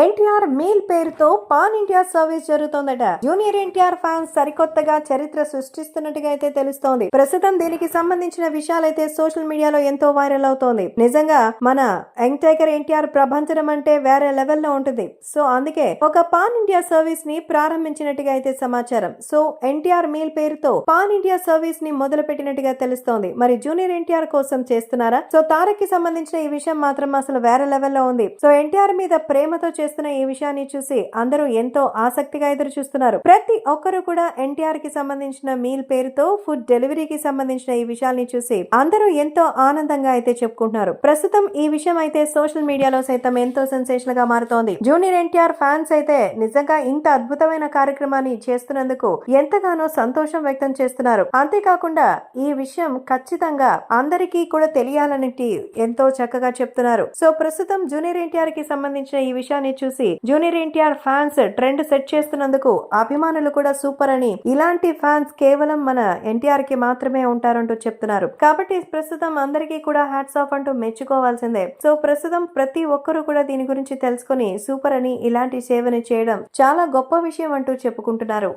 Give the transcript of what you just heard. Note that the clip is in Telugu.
and ఎన్టీఆర్ మీల్ పేరుతో పాన్ ఇండియా సర్వీస్ జరుగుతోందట. జూనియర్ ఎన్టీఆర్ ఫ్యాన్స్ సరికొత్తగా చరిత్ర సృష్టిస్తున్నట్టుగా అయితే తెలుస్తోంది. ప్రస్తుతం దీనికి సంబంధించిన విషయాలైతే సోషల్ మీడియాలో ఎంతో వైరల్ అవుతోంది. నిజంగా మన యంగ్ టైగర్ ఎన్టీఆర్ ప్రభంజనం అంటే వేరే లెవెల్లో ఉంటుంది. సో అందుకే ఒక పాన్ ఇండియా సర్వీస్ని ప్రారంభించినట్టుగా అయితే సమాచారం. సో ఎన్టీఆర్ మీల్ పేరుతో పాన్ ఇండియా సర్వీస్ని మొదలు పెట్టినట్టుగా తెలుస్తోంది. మరి జూనియర్ ఎన్టీఆర్ కోసం చేస్తున్నారా? సో తారక్కి సంబంధించిన ఈ విషయం మాత్రం అసలు వేరే లెవెల్లో ఉంది. సో ఎన్టీఆర్ మీద ప్రేమతో చేస్తున్న ఈ విషయాన్ని చూసి అందరూ ఎంతో ఆసక్తిగా ఎదురు చూస్తున్నారు ప్రతి ఒక్కరు కూడా ఎన్టీఆర్కి సంబంధించిన మీల్ పేరుతో ఫుడ్ డెలివరీకి సంబంధించిన ఈ విషయాన్ని చూసి అందరూ ఎంతో ఆనందంగా అయితే చెప్పుకుంటున్నారు. ప్రస్తుతం ఈ విషయం అయితే సోషల్ మీడియాలో సైతం ఎంతో సెన్సేషన్గా మారుతోంది. జూనియర్ ఎన్టీఆర్ ఫ్యాన్స్ అయితే నిజంగా ఇంత అద్భుతమైన కార్యక్రమాన్ని చేస్తున్నందుకు ఎంతగానో సంతోషం వ్యక్తం చేస్తున్నారు. అంతేకాకుండా ఈ విషయం ఖచ్చితంగా అందరికీ కూడా తెలియాలని ఎంతో చక్కగా చెప్తున్నారు. సో ప్రస్తుతం జూనియర్ ఎన్టీఆర్కి సంబంధించిన ఈ విషయాన్ని చూసి junior NTR fans trend set చేస్తున్నందుకు అభిమానులు కూడా సూపర్ అని ఇలాంటి ఫ్యాన్స్ కేవలం మన ఎన్టీఆర్కి మాత్రమే ఉంటారంటూ చెప్తున్నారు. కాబట్టి ప్రస్తుతం అందరికీ కూడా హ్యాట్స్ ఆఫ్ అంటూ మెచ్చుకోవాల్సిందే. సో ప్రస్తుతం ప్రతి ఒక్కరూ కూడా దీని గురించి తెలుసుకొని సూపర్ అని ఇలాంటి సేవని చేయడం చాలా గొప్ప విషయం అంటూ చెప్పుకుంటున్నారు.